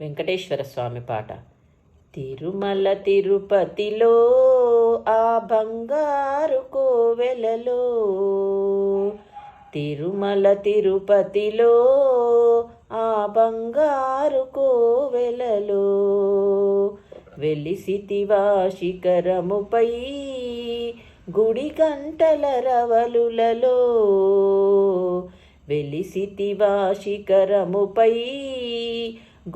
వెంకటేశ్వర స్వామి పాట. తిరుమల తిరుపతిలో ఆ బంగారు కోవెలలో తిరుమల తిరుపతిలో ఆ బంగారు కోవెలలో వెలిసితివా శిఖరముపై గుడి గంటల రవలులలో వెలిసితివా శిఖరముపై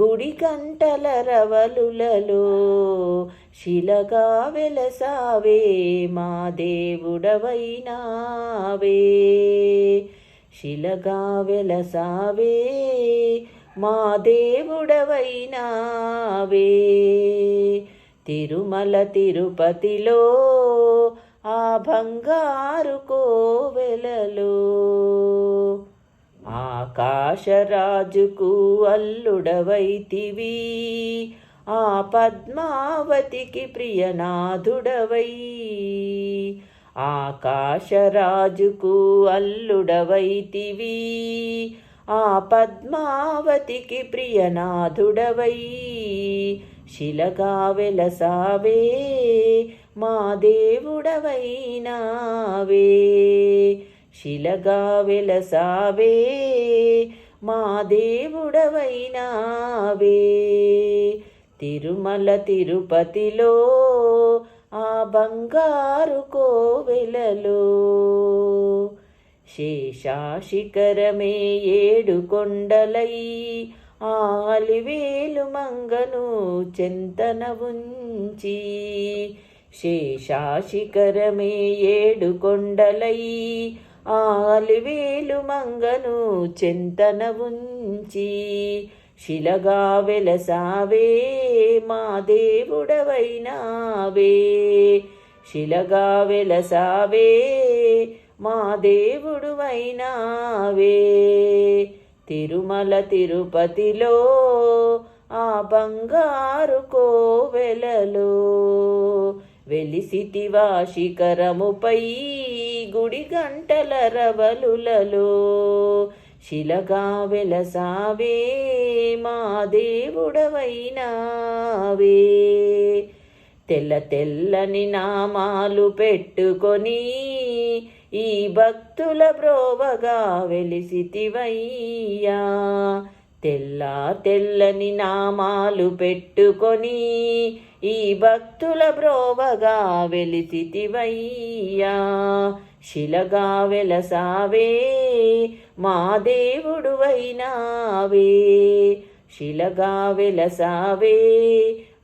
గుడి గంటల రవలులలో శిలగా వెలసావే మా దేవుడవైనావే. శిలగా వెలసావే మా దేవుడవైనావే. తిరుమల తిరుపతిలో ఆ బంగారు కోవెలలో ఆకాశరాజుకు అల్లుడవైతివి. ఆ పద్మావతికి ప్రియనాథుడవై. ఆకాశరాజుకు అల్లుడవైతివి. ఆ పద్మావతికి ప్రియనాథుడవై. శిలగా వెలసావే మా దేవుడవైనావే. శిలగా వెలసావే మా దేవుడవైనావే. తిరుమల తిరుపతిలో ఆ బంగారు కోవెలలో. శేషాశిఖరమే ఏడు కొండలై ఆలివేలు మంగను చెంతన ఉంచి. శేషాశిఖరమే ఏడు కొండలై ఆలివేలు మంగను చెంతన ఉంచి శిలగా వెలసావే మా దేవుడవైనావే. శిలగా వెలసావే మా దేవుడువైనావే. తిరుమల తిరుపతిలో ఆ బంగారు కోవెలలో వెలిసితివా శిఖరముపై గుడి గంటల రవలులలో శిలగా వెలసావే మా దేవుడవైనావే. తెల్ల తెల్లని నామాలు పెట్టుకొని ఈ భక్తుల బ్రోవగా వెలిసితివయ్యా. తెల్ల తెల్లని నామాలు పెట్టుకొని ఈ భక్తుల బ్రోవగా వెలిసితివయ్యా. శిలగా వెలసావే మా దేవుడువైనావే శిలగా వెలసావే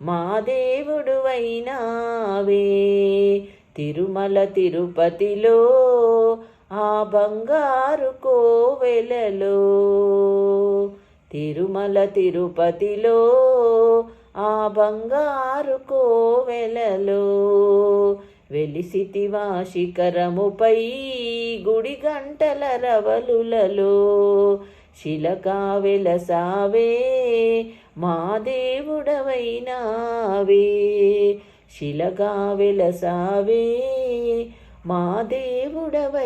మా దేవుడువైనావే తిరుమల తిరుపతిలో ఆ బంగారు కోవెలలో. తిరుమల తిరుపతిలో ఆ బంగారు కోవెలలో. వెలిసితివా శిఖరముపై గుడి గంటల రవలులలో శిలకా వెలసావే మా దేవుడవైనావే. శిలకా వెలసావే మా దేవుడవైనావే.